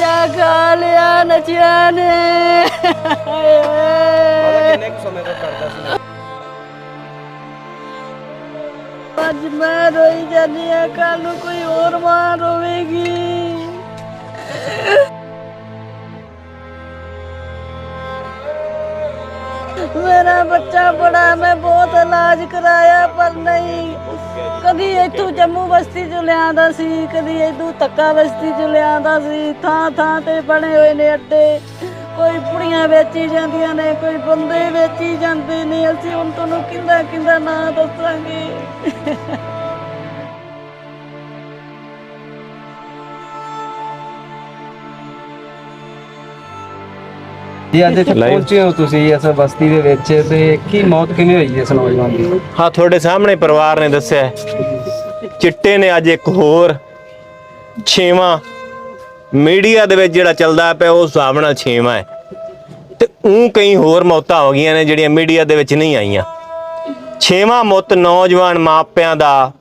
ਬੱਚਾ ਖਾ ਲਿਆ ਨਚਿਆ ਨੇ ਕਿੰਨੇ ਕੁ ਸਮੇਂ ਤੋਂ ਕਰਦਾ ਸੀ? ਅੱਜ ਮੈਂ ਰੋਈ ਜਾਂਦੀ ਆ ਕੱਲ ਨੂੰ ਕੋਈ ਹੋਰ ਮਾਂ ਰੋਵੇਗੀ। ਮੇਰਾ ਬੱਚਾ ਬੜਾ, ਮੈਂ ਬਹੁਤ ਇਲਾਜ ਕਰਾਇਆ, ਪਰ ਨਹੀਂ। ਕਦੀ ਇੱਥੋਂ ਜੰਮੂ ਬਸਤੀ ਚ ਲਿਆਂਦਾ ਸੀ, ਕਦੀ ਇੱਥੋਂ ਤੱਕਾ ਬਸਤੀ ਚ ਲਿਆਂਦਾ ਸੀ। ਥਾਂ ਥਾਂ ਤੇ ਬਣੇ ਹੋਏ ਨੇ ਅੱਡੇ। ਕੋਈ ਪੁੜੀਆਂ ਵੇਚੀ ਜਾਂਦੀਆਂ ਨੇ, ਕੋਈ ਬੰਦੇ ਵੇਚੀ ਜਾਂਦੇ ਨੇ। ਅਸੀਂ ਹੁਣ ਤੁਹਾਨੂੰ ਕਿੰਦਾ ਕਿੰਦਾ ਨਾਂ ਦੱਸਾਂਗੇ। ਜੀ ਅੱਜ ਇੱਥੇ ਪਹੁੰਚੇ ਹੋ ਤੁਸੀਂ ਇਸ ਬਸਤੀ ਦੇ ਵਿੱਚ ਤੇ ਕੀ ਮੌਤ ਕਿਵੇਂ ਹੋਈ ਇਸ ਨੌਜਵਾਨ ਦੀ? ਹਾਂ ਤੁਹਾਡੇ ਸਾਹਮਣੇ ਪਰਿਵਾਰ ਨੇ ਦੱਸਿਆ ਹੈ। ਚਿੱਟੇ ਨੇ ਅੱਜ ਇੱਕ ਹੋਰ ਛੇਵਾਂ। ਮੀਡੀਆ ਦੇ ਵਿੱਚ ਜਿਹੜਾ ਚੱਲਦਾ ਪਿਆ ਉਹ ਹਿਸਾਬ ਨਾਲ ਛੇਵਾਂ ਹੈ। ਤੇ ਉਹ ਕਈ ਹੋਰ ਮੌਤਾਂ ਹੋ ਗਈਆਂ ਨੇ ਜਿਹੜੀਆਂ ਮੀਡੀਆ ਦੇ ਵਿੱਚ ਨਹੀਂ ਆਈਆਂ। ਛੇਵਾਂ ਮੁੱਤ ਨੌਜਵਾਨ ਮਾਪਿਆਂ ਦਾ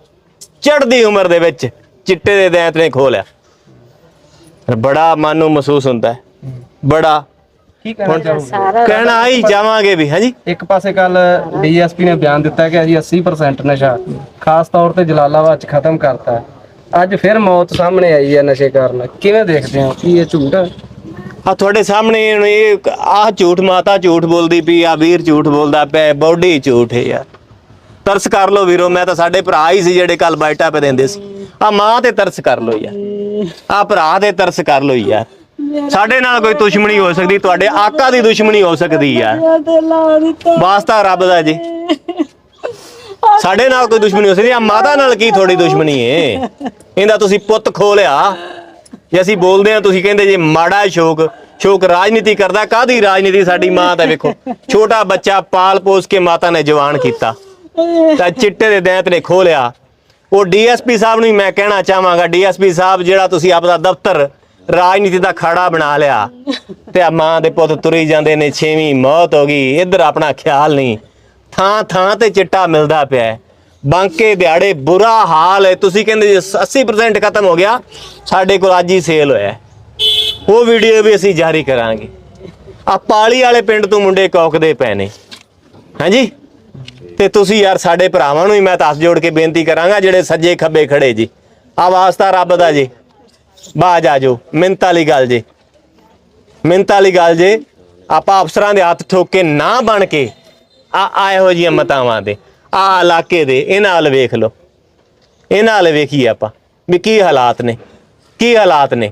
ਚੜ੍ਹਦੀ ਉਮਰ ਦੇ ਵਿੱਚ ਚਿੱਟੇ ਦੇ ਦੈਂਤ ਨੇ ਖੋਲਿਆ ਬੜਾ ਮਨ ਨੂੰ ਮਹਿਸੂਸ ਹੁੰਦਾ ਹੈ। ਬੜਾ ਕੀ ਕਹਿਣਾ ਚਾਹੋਗੇ? ਕਹਿਣਾ ਹੀ ਚਾਹਾਂਗੇ ਵੀ ਹਾਂਜੀ। ਇੱਕ ਪਾਸੇ ਕੱਲ ਡੀਐਸਪੀ ਨੇ ਬਿਆਨ ਦਿੱਤਾ ਕਿ ਅਸੀਂ 80% ਨਸ਼ਾ ਖਾਸ ਤੌਰ ਤੇ ਜਲਾਲਾਬਾਦ ਚ ਖਤਮ ਕਰਤਾ। ਅੱਜ ਫਿਰ ਮੌਤ ਸਾਹਮਣੇ ਆਈ ਹੈ ਨਸ਼ੇ ਕਾਰਨ। ਕਿਵੇਂ ਦੇਖਦੇ ਹੋ? ਕੀ ਇਹ ਝੂਠ ਹੈ? ਆ ਤੁਹਾਡੇ ਸਾਹਮਣੇ ਹੁਣ ਇਹ ਆਹ ਝੂਠ ਮਾਤਾ ਝੂਠ ਬੋਲਦੀ ਪਈ ਆ ਵੀਰ ਝੂਠ ਬੋਲਦਾ ਪਿਆ ਬੋਡੀ ਝੂਠ ਹੈ ਯਾਰ। ਤਰਸ ਕਰ ਲੋ ਵੀਰੋ ਮੈਂ ਤਾਂ ਸਾਡੇ ਭਰਾ ਹੀ ਸੀ ਜਿਹੜੇ ਕੱਲ ਬਾਈਟਾ ਪੇ ਦਿੰਦੇ ਸੀ। ਆ ਮਾਂ ਤੇ ਤਰਸ ਕਰ ਲੋ ਯਾਰ। ਆ ਭਰਾ ਤੇ ਤਰਸ ਕਰ ਲੋ ਯਾਰ। ਸਾਡੇ ਨਾਲ ਕੋਈ ਦੁਸ਼ਮਣੀ ਹੋ ਸਕਦੀ, ਤੁਹਾਡੇ ਆਕਾ ਦੀ ਦੁਸ਼ਮਣੀ ਹੋ ਸਕਦੀ ਯਾਰ ਵਾਸਤਾ ਰੱਬ ਦਾ ਜੀ। ਸਾਡੇ ਨਾਲ ਕੋਈ ਦੁਸ਼ਮਣੀ ਹੋ ਸਕਦੀ ਆ, ਮਾਤਾ ਨਾਲ ਕੀ ਥੋੜੀ ਦੁਸ਼ਮਣੀ ਏ? ਇਹਦਾ ਤੁਸੀਂ ਪੁੱਤ ਖੋ ਲਿਆ। ਜੇ ਅਸੀਂ ਬੋਲਦੇ ਆ ਤੁਸੀਂ ਕਹਿੰਦੇ ਜੇ ਮਾੜਾ ਸ਼ੋਕ ਸ਼ੋਕ ਰਾਜਨੀਤੀ ਕਰਦਾ ਕਾਦੀ ਰਾਜਨੀਤੀ ਸਾਡੀ ਮਾਂ ਦਾ ਵੇਖੋ। ਛੋਟਾ ਬੱਚਾ ਪਾਲ ਪੋਸ ਕੇ ਮਾਤਾ ਨੇ ਜਵਾਨ ਕੀਤਾ। ਤਾਂ ਚਿੱਟੇ ਦੇ ਦੈਂਤ ਨੇ ਖੋ ਲਿਆ। ਉਹ ਡੀਐਸਪੀ ਸਾਹਿਬ ਨੂੰ ਮੈਂ ਕਹਿਣਾ ਚਾਹਾਂਗਾ, ਡੀਐਸਪੀ ਸਾਹਿਬ ਜਿਹੜਾ ਤੁਸੀਂ ਆਪਦਾ ਦਫ਼ਤਰ ਰਾਜਨੀਤੀ ਦਾ ਖਾੜਾ ਬਣਾ ਲਿਆ। ਤੇ ਆ ਮਾਂ ਦੇ ਪੁੱਤ ਤੁਰੀ ਜਾਂਦੇ ਨੇ, ਛੇਵੀਂ ਮੌਤ ਹੋ ਗਈ। ਇੱਧਰ ਆਪਣਾ ਖਿਆਲ ਨਹੀਂ। ਥਾਂ ਥਾਂ ਤੇ ਚਿੱਟਾ ਮਿਲਦਾ ਪਿਆ ਬਾਂਕੇ ਦਿਹਾੜੇ ਬੁਰਾ ਹਾਲ ਹੈ। ਤੁਸੀਂ ਕਹਿੰਦੇ ਜੀ 80% ਖਤਮ ਹੋ ਗਿਆ। ਸਾਡੇ ਕੋਲ ਅੱਜ ਹੀ ਸੇਲ ਹੋਇਆ ਉਹ ਵੀਡੀਓ ਵੀ ਅਸੀਂ ਜਾਰੀ ਕਰਾਂਗੇ। ਆ ਪਾਲੀ ਵਾਲੇ ਪਿੰਡ ਤੋਂ ਮੁੰਡੇ ਕੌਕਦੇ ਪਏ ਨੇ। ਹਾਂਜੀ? ਤੇ ਤੁਸੀਂ ਯਾਰ ਸਾਡੇ ਭਰਾਵਾਂ ਨੂੰ ਹੀ ਮੈਂ ਤਾਂ ਹੱਥ ਜੋੜ ਕੇ ਬੇਨਤੀ ਕਰਾਂਗਾ, ਜਿਹੜੇ ਸੱਜੇ ਖੱਬੇ ਖੜੇ ਜੀ। ਆ ਵਾਸਤਾ ਰੱਬ ਦਾ ਜੀ। ਬਾਜ ਆ ਜਾਓ ਮਿੰਤ ਵਾਲੀ ਗੱਲ ਜੇ। ਮਿੰਤ ਵਾਲੀ ਗੱਲ ਜੇ, ਆਪਾਂ ਅਫਸਰਾਂ ਦੇ ਹੱਥ ਠੋਕ ਕੇ ਨਾ ਬਣ ਕੇ ਆ ਆ ਇਹੋ ਜਿਹੀਆਂ ਮਤਾਵਾਂ ਦੇ ਆ ਇਲਾਕੇ ਦੇ ਇਹਨਾਂ ਨਾਲ ਵੇਖ ਲਓ। ਇਹਨਾਂ ਨਾਲ ਵੇਖੀਏ ਆਪਾਂ ਵੀ ਕੀ ਹਾਲਾਤ ਨੇ, ਕੀ ਹਾਲਾਤ ਨੇ।